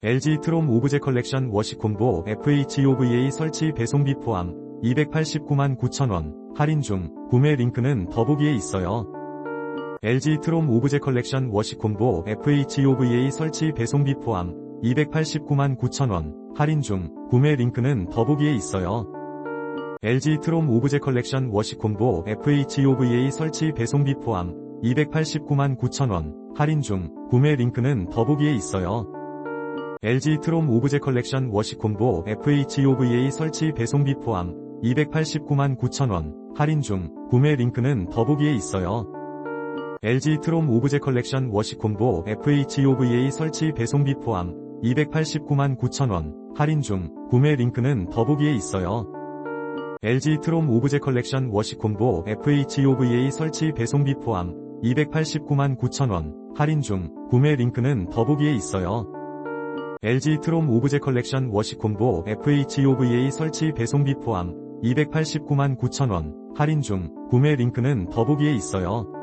LG 트롬 오브제 컬렉션 워시 콤보 FHOVA 설치 배송비 포함 289만 9천원 할인 중 구매 링크는 더보기에 있어요. LG 트롬 오브제 컬렉션 워시 콤보 FHOVA 설치 배송비 포함 289만 9천원 할인 중 구매 링크는 더보기에 있어요. LG 트롬 오브제 컬렉션 워시 콤보 FHOVA 설치 배송비 포함 289만 9천원 할인 중 구매 링크는 더보기에 있어요. LG 트롬 오브제 컬렉션 워시 콤보 FHOVA 설치 배송비 포함 289만 9천원 할인 중 구매 링크는 더보기에 있어요. LG 트롬 오브제 컬렉션 워시 콤보 FHOVA 설치 배송비 포함 289만 9천원 할인 중 구매 링크는 더보기에 있어요. LG 트롬 오브제 컬렉션 워시 콤보 FHOVA 설치 배송비 포함 289만 9천원 할인 중 구매 링크는 더보기에 있어요. LG 트롬 오브제 컬렉션 워시 콤보 FHOVA 설치 배송비 포함 289만 9천원 할인 중 구매 링크는 더보기에 있어요.